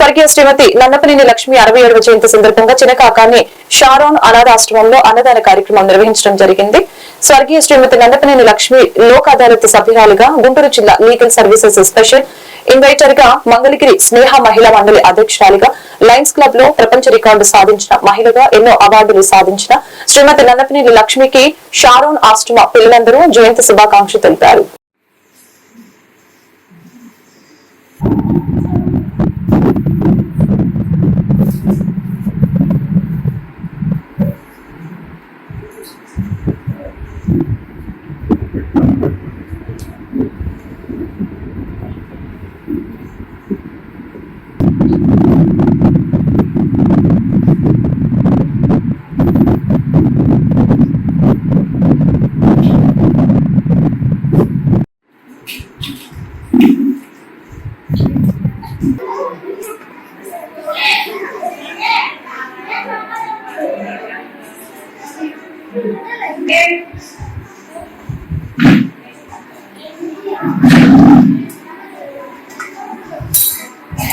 స్వర్గీయ శ్రీమతి నన్నపనేని లక్ష్మి అరవై ఏడవ జయంతి సందర్భంగా చినకాకాన్ని షారోన్ అనాథాశ్రమంలో అన్నదాన కార్యక్రమం నిర్వహించడం జరిగింది. స్వర్గీయ శ్రీమతి నన్నపనేని లక్ష్మి లోక్ అదాలత్ సభ్యురాలుగా గుంటూరు జిల్లా లీగల్ సర్వీసెస్ స్పెషల్ ఇన్వైటర్గా మంగళగిరి స్నేహ మహిళా మండలి అధ్యక్షురాలిగా లయన్స్ క్లబ్లో ప్రపంచ రికార్డు సాధించిన మహిళగా ఎన్నో అవార్డులు సాధించిన శ్రీమతి నన్నపనేని లక్ష్మికి షారోన్ ఆశ్రమ పిల్లలందరూ జయంతి శుభాకాంక్షలు తెలిపారు.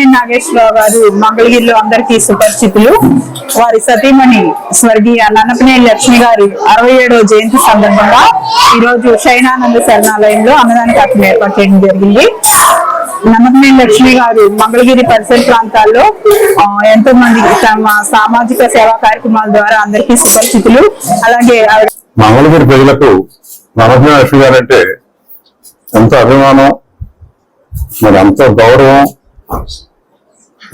నన్నపనే నాగేశ్వరరావు గారు మంగళగిరిలో అందరికీ సుపరిచితులు. వారి సతీమణి స్వర్గీయ నన్నపనే లక్ష్మి గారి అరవై ఏడవ జయంతి సందర్భంగా ఈ రోజు శైనానంద శరణాలయంలో అన్నదాన కార్యక్రమం ఏర్పాటు చేయడం జరిగింది. నమ్మకమైన లక్ష్మి గారు మంగళగిరి పరిసర ప్రాంతాల్లో ఎంతో మంది తమ సామాజిక సేవా కార్యక్రమాల ద్వారా అందరికీ సుపరిచితులు. అలాగే మంగళగిరి ప్రజలకు నమ్మకమైన లక్ష్మి గారు అంటే ఎంతో అభిమానం మరి ఎంతో గౌరవం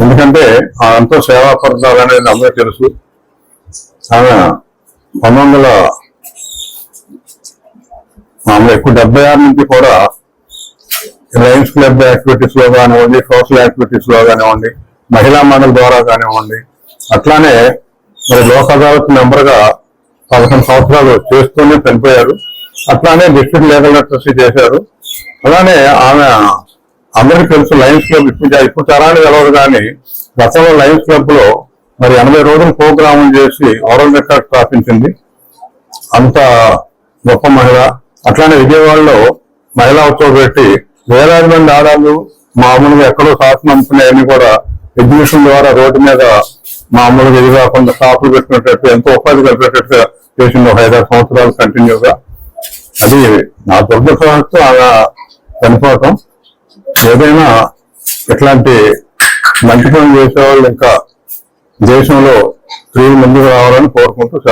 ఎందుకంటే ఆ ఎంతో సేవా పడతారు అనేది అందరూ తెలుసు. ఆమె పంతొమ్మిది వందల ఆమె ఎక్కువ డెబ్బై ఆరు నుంచి కూడా లయన్స్ క్లబ్ యాక్టివిటీస్లో కానివ్వండి సోషల్ యాక్టివిటీస్లో కానివ్వండి మహిళా మండలి ద్వారా కానివ్వండి అట్లానే మరి లోక్ అదాలత్ మెంబర్గా పదకొండు సంవత్సరాలు చేస్తూనే చనిపోయారు. అట్లానే డిస్ట్రిక్ట్ లీగల్ ట్రస్టీ చేశారు. అలానే ఆమె అందరికీ తెలుసు లయన్స్ క్లబ్ ఇప్పుడు ఇప్పుడు తరాలు తెలవదు కానీ గతంలో లయన్స్ క్లబ్లో మరి ఎనభై రోజులు ప్రోగ్రామ్ చేసి ఓరల్ రికార్డ్ స్థాపించింది. అంత గొప్ప మహిళ. అట్లానే విజయవాడలో మహిళా ఉత్సవం పెట్టి వేలాది మంది ఆడాలు మామూలుగా ఎక్కడో శాసనం అమ్ముకునేవన్నీ కూడా ఎగ్జిబిషన్ ద్వారా రోడ్డు మీద మామూలుగా ఇది కాకుండా షాపులు పెట్టినట్టు ఎంతో ఉపాధి కలిపేటట్టుగా చేసింది ఒక ఐదారు సంవత్సరాలు కంటిన్యూగా. అది నా దుర్దృష్టంతో అలా చనిపోవటం. ఏదైనా ఇట్లాంటి మంచి పనులు చేసేవాళ్ళు ఇంకా దేశంలో స్త్రీలు ముందుకు రావాలని కోరుకుంటూ